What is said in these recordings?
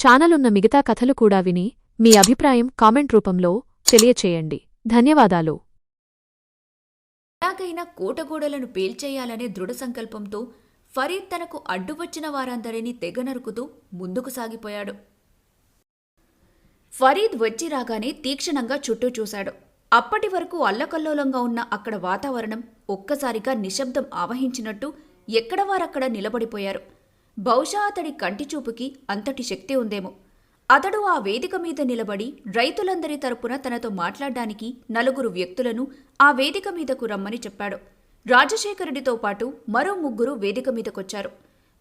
ఛానలున్న ఉన్న మిగతా కథలు కూడా విని మీ అభిప్రాయం కామెంట్ రూపంలో తెలియచేయండి. ధన్యవాదాలు. ఎలాగైనా కోటగోడలను పేల్చేయాలనే దృఢ సంకల్పంతో ఫరీద్ తనకు అడ్డు వచ్చిన వారందరినీ తెగ నరుకుతూ ముందుకు సాగిపోయాడు. ఫరీద్ వచ్చి రాగానే తీక్షణంగా చుట్టూ చూశాడు. అప్పటి వరకు అల్లకల్లోలంగా ఉన్న అక్కడ వాతావరణం ఒక్కసారిగా నిశ్శబ్దం ఆవహించినట్టు ఎక్కడ వారక్కడ నిలబడిపోయారు. బహుశా అతడి కంటిచూపుకి అంతటి శక్తి ఉందేమో. అతడు ఆ వేదిక మీద నిలబడి రైతులందరి తరపున తనతో మాట్లాడడానికి నలుగురు వ్యక్తులను ఆ వేదిక మీదకు రమ్మని చెప్పాడు. రాజశేఖరుడితో పాటు మరో ముగ్గురు వేదిక మీదకొచ్చారు.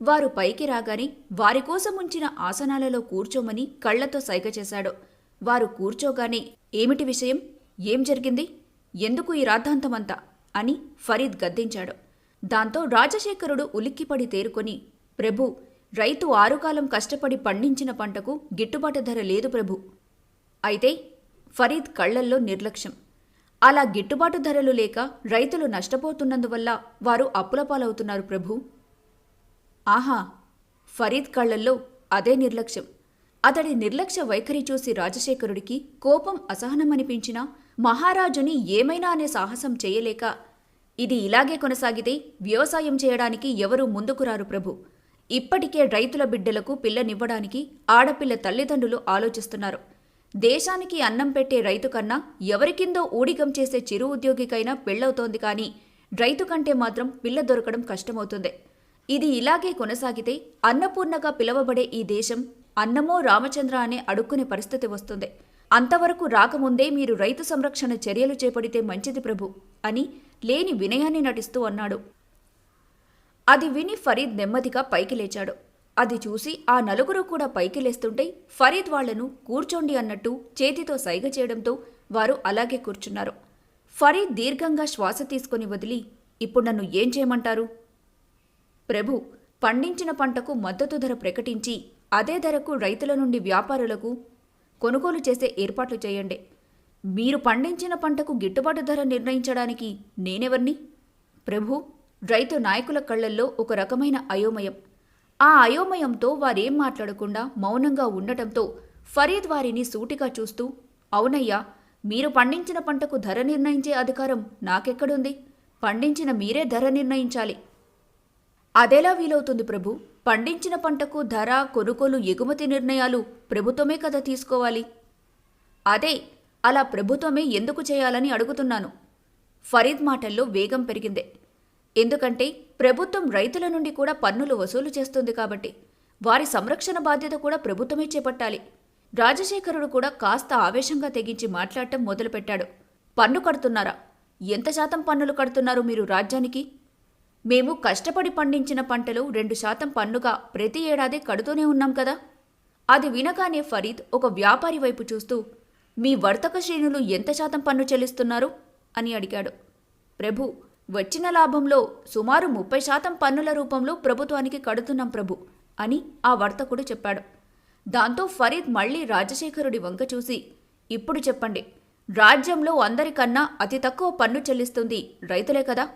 వారు పైకి రాగానే వారి కోసం ఉంచిన ఆసనాలలో కూర్చోమని కళ్ళతో సైగ చేశాడు. వారు కూర్చోగానే ఏమిటి విషయం? ఏం జరిగింది? ఎందుకు ఈ రాద్ధాంతమంతా? అని ఫరీద్ గద్దించాడు. దాంతో రాజశేఖరుడు ఉలిక్కిపడి తేరుకొని ప్రభు రైతు ఆరుకాలం కష్టపడి పండించిన పంటకు గిట్టుబాటు ధర లేదు ప్రభు. అయితే ఫరీద్ కళ్ళల్లో నిర్లక్ష్యం. అలా గిట్టుబాటు ధరలు లేక రైతులు నష్టపోతున్నందువల్ల వారు అప్పుల పాలవుతున్నారు ప్రభు. ఆహా ఫరీద్ కళ్ళల్లో అదే నిర్లక్ష్యం. అతడి నిర్లక్ష్య వైఖరి చూసి రాజశేఖరుడికి కోపం అసహనమనిపించినా మహారాజుని ఏమైనా అనే సాహసం చేయలేక ఇది ఇలాగే కొనసాగితే వ్యవసాయం చేయడానికి ఎవరూ ముందుకు రారు ప్రభు. ఇప్పటికే రైతుల బిడ్డలకు పిల్లనివ్వడానికి ఆడపిల్ల తల్లిదండ్రులు ఆలోచిస్తున్నారు. దేశానికి అన్నం పెట్టే రైతు కన్నా ఎవరికిందో ఊడిగం చేసే చిరు ఉద్యోగికైనా పెళ్ళవుతోంది కానీ రైతు కంటే మాత్రం పిల్ల దొరకడం కష్టమవుతుంది. ఇది ఇలాగే కొనసాగితే అన్నపూర్ణగా పిలవబడే ఈ దేశం అన్నమో రామచంద్ర అనే అడుక్కునే పరిస్థితి వస్తుంది. అంతవరకు రాకముందే మీరు రైతు సంరక్షణ చర్యలు చేపడితే మంచిది ప్రభు అని లేని వినయాన్ని నటిస్తూ అన్నాడు. అది విని ఫరీద్ నెమ్మదిగా పైకి లేచాడు. అది చూసి ఆ నలుగురు కూడా పైకి లేస్తుంటే ఫరీద్ వాళ్ళను కూర్చోండి అన్నట్టు చేతితో సైగ చేయడంతో వారు అలాగే కూర్చున్నారు. ఫరీద్ దీర్ఘంగా శ్వాస తీసుకుని వదిలి ఇప్పుడు నన్ను ఏం చేయమంటారు? ప్రభు పండించిన పంటకు మద్దతు ధర ప్రకటించి అదే ధరకు రైతుల నుండి వ్యాపారులకు కొనుగోలు చేసే ఏర్పాట్లు చేయండి. మీరు పండించిన పంటకు గిట్టుబాటు ధర నిర్ణయించడానికి నేనెవర్ని? ప్రభు రైతు నాయకుల కళ్ళల్లో ఒక రకమైన అయోమయం. ఆ అయోమయంతో వారేం మాట్లాడకుండా మౌనంగా ఉండటంతో ఫరీద్ వారిని సూటిగా చూస్తూ అవునయ్యా మీరు పండించిన పంటకు ధర నిర్ణయించే అధికారం నాకెక్కడుంది? పండించిన మీరే ధర నిర్ణయించాలి. అదెలా వీలవుతుంది ప్రభు? పండించిన పంటకు ధర కొనుగోలు ఎగుమతి నిర్ణయాలు ప్రభుత్వమే కదా తీసుకోవాలి. అదే అలా ప్రభుత్వమే ఎందుకు చేయాలని అడుగుతున్నాను. ఫరీద్ మాటల్లో వేగం పెరిగిందే. ఎందుకంటే ప్రభుత్వం రైతుల నుండి కూడా పన్నులు వసూలు చేస్తుంది కాబట్టి వారి సంరక్షణ బాధ్యత కూడా ప్రభుత్వమే చేపట్టాలి. రాజశేఖరుడు కూడా కాస్త ఆవేశంగా తెగించి మాట్లాడటం మొదలుపెట్టాడు. పన్ను కడుతున్నారా? ఎంత శాతం పన్నులు కడుతున్నారు మీరు రాజ్యానికి? మేము కష్టపడి పండించిన పంటలు రెండు శాతం పన్నుగా ప్రతి ఏడాది కడుతూనే ఉన్నాం కదా? అది వినగానే ఫరీద్ ఒక వ్యాపారి వైపు చూస్తూ మీ వర్తక శ్రేణులు ఎంత శాతం పన్ను చెల్లిస్తున్నారు? అని అడిగాడు. ప్రభు వచ్చిన లాభంలో సుమారు ముప్పై శాతం పన్నుల రూపంలో ప్రభుత్వానికి కడుతున్నాం ప్రభు అని ఆ వర్తకుడు చెప్పాడు. దాంతో ఫరీద్ మళ్ళీ రాజశేఖరుడి వంక చూసి ఇప్పుడు చెప్పండి. రాజ్యంలో అందరికన్నా అతి తక్కువ పన్ను చెల్లిస్తుంది రైతులే కదా.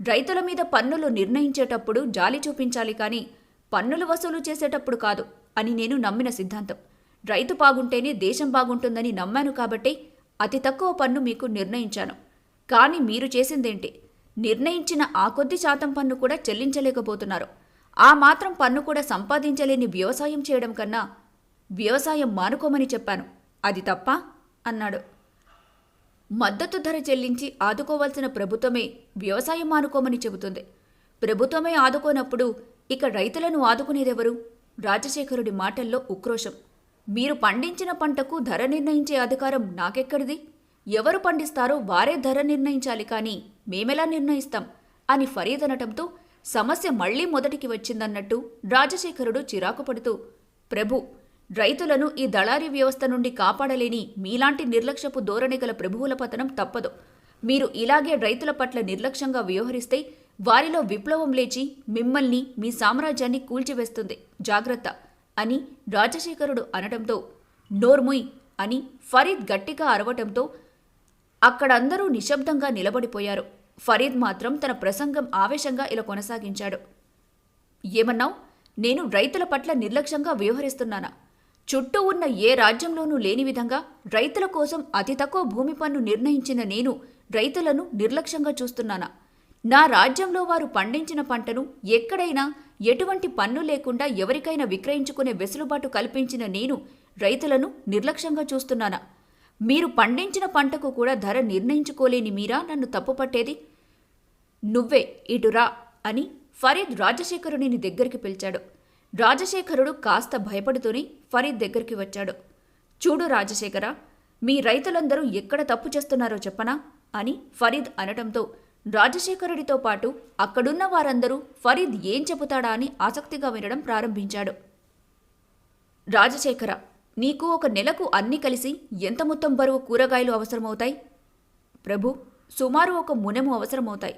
రైతుల మీద పన్నులు నిర్ణయించేటప్పుడు జాలి చూపించాలి కానీ పన్నులు వసూలు చేసేటప్పుడు కాదు అని నేను నమ్మిన సిద్ధాంతం. రైతు బాగుంటేనే దేశం బాగుంటుందని నమ్మాను కాబట్టే అతి తక్కువ పన్ను మీకు నిర్ణయించాను. కానీ మీరు చేసిందేంటి? నిర్ణయించిన ఆ కొద్ది శాతం పన్ను కూడా చెల్లించలేకపోతున్నారు. ఆ మాత్రం పన్ను కూడా సంపాదించలేని వ్యవసాయం చేయడం కన్నా వ్యవసాయం మానుకోమని చెప్పాను. అది తప్ప అన్నాడు. మద్దతు ధర చెల్లించి ఆదుకోవాల్సిన ప్రభుత్వమే వ్యవసాయం మానుకోమని చెబుతుంది. ప్రభుత్వమే ఆదుకోనప్పుడు ఇక రైతులను ఆదుకునేదెవరు? రాజశేఖరుడి మాటల్లో ఉక్రోషం. మీరు పండించిన పంటకు ధర నిర్ణయించే అధికారం నాకెక్కడిది? ఎవరు పండిస్తారో వారే ధర నిర్ణయించాలి కానీ మేమెలా నిర్ణయిస్తాం? అని ఫరీద్ అనటంతో సమస్య మళ్ళీ మొదటికి వచ్చిందన్నట్టు రాజశేఖరుడు చిరాకు పడుతూ ప్రభు రైతులను ఈ దళారీ వ్యవస్థ నుండి కాపాడలేని మీలాంటి నిర్లక్ష్యపు ధోరణి గల ప్రభువుల పతనం తప్పదు. మీరు ఇలాగే రైతుల పట్ల నిర్లక్ష్యంగా వ్యవహరిస్తే వారిలో విప్లవం లేచి మిమ్మల్ని మీ సామ్రాజ్యాన్ని కూల్చివేస్తుంది. జాగ్రత్త అని రాజశేఖరుడు అనటంతో నోర్ముయ్ అని ఫరీద్ గట్టిగా అరవటంతో అక్కడందరూ నిశ్శబ్దంగా నిలబడిపోయారు. ఫరీద్ మాత్రం తన ప్రసంగం ఆవేశంగా ఇలా కొనసాగించాడు. ఏమన్నావు? నేను రైతుల పట్ల నిర్లక్ష్యంగా వ్యవహరిస్తున్నానా? చుట్టూ ఉన్న ఏ రాజ్యంలోనూ లేని విధంగా రైతుల కోసం అతి తక్కువ భూమి పన్ను నిర్ణయించిన నేను రైతులను నిర్లక్ష్యంగా చూస్తున్నానా? నా రాజ్యంలో వారు పండించిన పంటను ఎక్కడైనా ఎటువంటి పన్ను లేకుండా ఎవరికైనా విక్రయించుకునే వెసులుబాటు కల్పించిన నేను రైతులను నిర్లక్ష్యంగా చూస్తున్నానా? మీరు పండించిన పంటకు కూడా ధర నిర్ణయించుకోలేని మీరా నన్ను తప్పుపట్టేది నువ్వే ఇటురా అని ఫరీద్ రాజశేఖరుని దగ్గరికి పిలిచాడు. రాజశేఖరుడు కాస్త భయపడుతూనే ఫరీద్ దగ్గరికి వచ్చాడు. చూడు రాజశేఖర మీ రైతులందరూ ఎక్కడ తప్పు చేస్తున్నారో చెప్పనా? అని ఫరీద్ అనటంతో రాజశేఖరుడితో పాటు అక్కడున్న వారందరూ ఫరీద్ ఏం చెబుతాడా అని ఆసక్తిగా వినడం ప్రారంభించాడు. రాజశేఖర నీకు ఒక నెలకు అన్ని కలిసి ఎంత మొత్తం బరువు కూరగాయలు అవసరమవుతాయి? ప్రభు సుమారు ఒక మునెము అవసరమవుతాయి.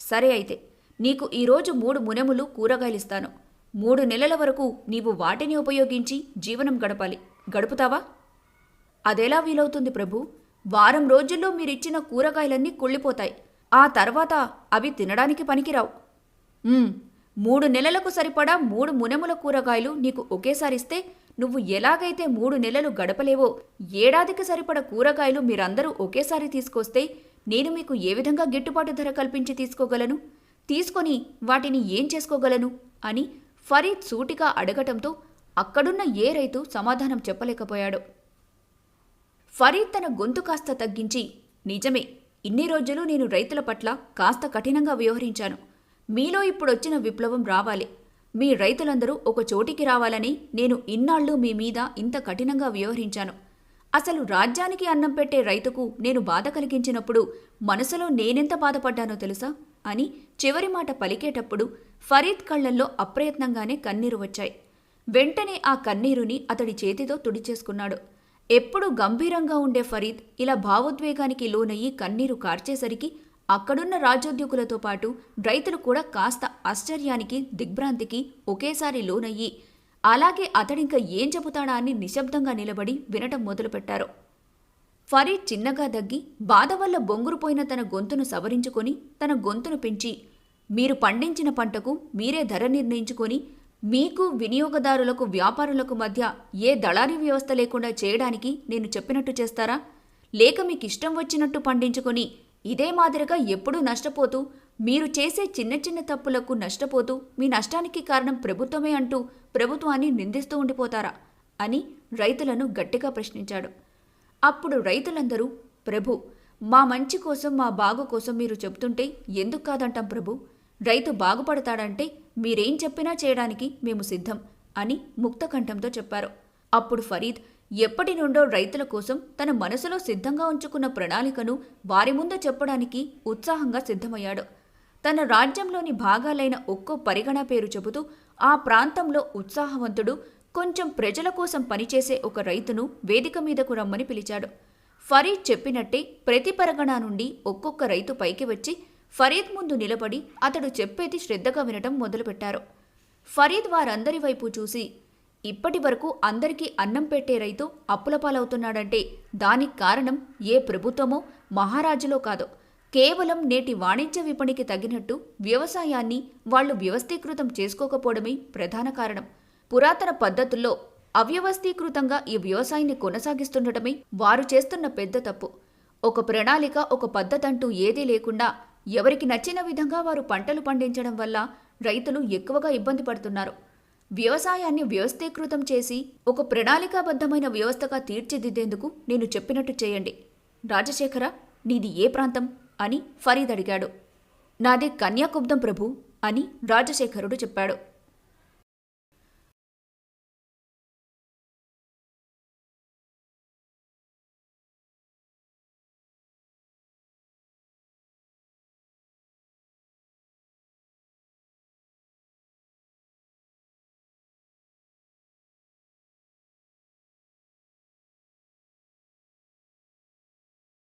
సరే అయితే నీకు ఈరోజు మూడు మునెములు కూరగాయలిస్తాను. మూడు నెలల వరకు నీవు వాటిని ఉపయోగించి జీవనం గడపాలి. గడుపుతావా? అదెలా వీలవుతుంది ప్రభు? వారం రోజుల్లో మీరిచ్చిన కూరగాయలన్నీ కుళ్ళిపోతాయి. ఆ తర్వాత అవి తినడానికి పనికిరావు. మూడు నెలలకు సరిపడా మూడు మునెముల కూరగాయలు నీకు ఒకేసారిస్తే నువ్వు ఎలాగైతే మూడు నెలలు గడపలేవో ఏడాదికి సరిపడ కూరగాయలు మీరందరూ ఒకేసారి తీసుకొస్తే నేను మీకు ఏ విధంగా గిట్టుబాటు ధర కల్పించి తీసుకోగలను? తీసుకొని వాటిని ఏం చేసుకోగలను? అని ఫరీద్ సూటిగా అడగటంతో అక్కడున్న ఏ రైతు సమాధానం చెప్పలేకపోయాడు. ఫరీద్ తన గొంతు కాస్త తగ్గించి నిజమే ఇన్ని రోజులు నేను రైతుల పట్ల కాస్త కఠినంగా వ్యవహరించాను. మీలో ఇప్పుడొచ్చిన విప్లవం రావాలి. మీ రైతులందరూ ఒక చోటికి రావాలని నేను ఇన్నాళ్ళు మీ మీద ఇంత కఠినంగా వ్యవహరించాను. అసలు రాజ్యానికి అన్నం పెట్టే రైతుకు నేను బాధ కలిగించినప్పుడు మనసులో నేనెంత బాధపడ్డానో తెలుసా? అని చివరి మాట పలికేటప్పుడు ఫరీద్ కళ్ళల్లో అప్రయత్నంగానే కన్నీరు వచ్చాయి. వెంటనే ఆ కన్నీరుని అతడి చేతితో తుడిచేసుకున్నాడు. ఎప్పుడు గంభీరంగా ఉండే ఫరీద్ ఇలా భావోద్వేగానికి లోనయ్యి కన్నీరు కార్చేసరికి అక్కడున్న రాజోద్యోగులతో పాటు రైతులు కూడా కాస్త ఆశ్చర్యానికి దిగ్భ్రాంతికి ఒకేసారి లోనయ్యి అలాగే అతడింక ఏం చెబుతాడా అని నిశ్శబ్దంగా నిలబడి వినటం మొదలుపెట్టారు. ఫరీద్ చిన్నగా దగ్గి బాధ వల్ల బొంగురుపోయిన తన గొంతును సవరించుకొని తన గొంతును పెంచి మీరు పండించిన పంటకు మీరే ధర నిర్ణయించుకొని మీకు వినియోగదారులకు వ్యాపారులకు మధ్య ఏ దళారీ వ్యవస్థ లేకుండా చేయడానికి నేను చెప్పినట్టు చేస్తారా? లేక మీకు ఇష్టం వచ్చినట్టు పండించుకొని ఇదే మాదిరిగా ఎప్పుడూ నష్టపోతూ మీరు చేసే చిన్న చిన్న తప్పులకు నష్టపోతూ మీ నష్టానికి కారణం ప్రభుత్వమే అంటూ ప్రభుత్వాన్ని నిందిస్తూ ఉండిపోతారా? అని రైతులను గట్టిగా ప్రశ్నించాడు. అప్పుడు రైతులందరూ ప్రభు మా మంచి కోసం మా బాగు కోసం మీరు చెబుతుంటే ఎందుకు కాదంటాం ప్రభు? రైతు బాగుపడతాడంటే మీరేం చెప్పినా చేయడానికి మేము సిద్ధం అని ముక్తకంఠంతో చెప్పారు. అప్పుడు ఫరీద్ ఎప్పటి నుండో రైతుల కోసం తన మనసులో సిద్ధంగా ఉంచుకున్న ప్రణాళికను వారి ముందు చెప్పడానికి ఉత్సాహంగా సిద్ధమయ్యాడు. తన రాజ్యంలోని భాగాలైన ఒక్కో పరిగణ పేరు చెబుతూ ఆ ప్రాంతంలో ఉత్సాహవంతుడు కొంచెం ప్రజల కోసం పనిచేసే ఒక రైతును వేదిక మీదకు రమ్మని పిలిచాడు. ఫరీద్ చెప్పినట్టే ప్రతి పరగణ నుండి ఒక్కొక్క రైతు పైకి వచ్చి ఫరీద్ ముందు నిలబడి అతడు చెప్పేది శ్రద్ధగా వినటం మొదలుపెట్టారు. ఫరీద్ వారందరి వైపు చూసి ఇప్పటి వరకు అందరికీ అన్నం పెట్టే రైతు అప్పుల పాలవుతున్నాడంటే దానికి కారణం ఏ ప్రభుత్వమో మహారాజులో కాదో. కేవలం నేటి వాణిజ్య విపణికి తగినట్టు వ్యవసాయాన్ని వాళ్ళు వ్యవస్థీకృతం చేసుకోకపోవడమే ప్రధాన కారణం. పురాతన పద్ధతుల్లో అవ్యవస్థీకృతంగా ఈ వ్యవసాయాన్ని కొనసాగిస్తుండటమే వారు చేస్తున్న పెద్ద తప్పు. ఒక ప్రణాళిక ఒక పద్ధతి అంటూ ఏదీ లేకుండా ఎవరికి నచ్చిన విధంగా వారు పంటలు పండించడం వల్ల రైతులు ఎక్కువగా ఇబ్బంది పడుతున్నారు. వ్యవసాయాన్ని వ్యవస్థీకృతం చేసి ఒక ప్రణాళికాబద్ధమైన వ్యవస్థగా తీర్చిదిద్దేందుకు నేను చెప్పినట్టు చేయండి. రాజశేఖర నీది ఏ ప్రాంతం? అని ఫరీద్ అడిగాడు నాది కన్యాకుబ్దం ప్రభు అని రాజశేఖరుడు చెప్పాడు.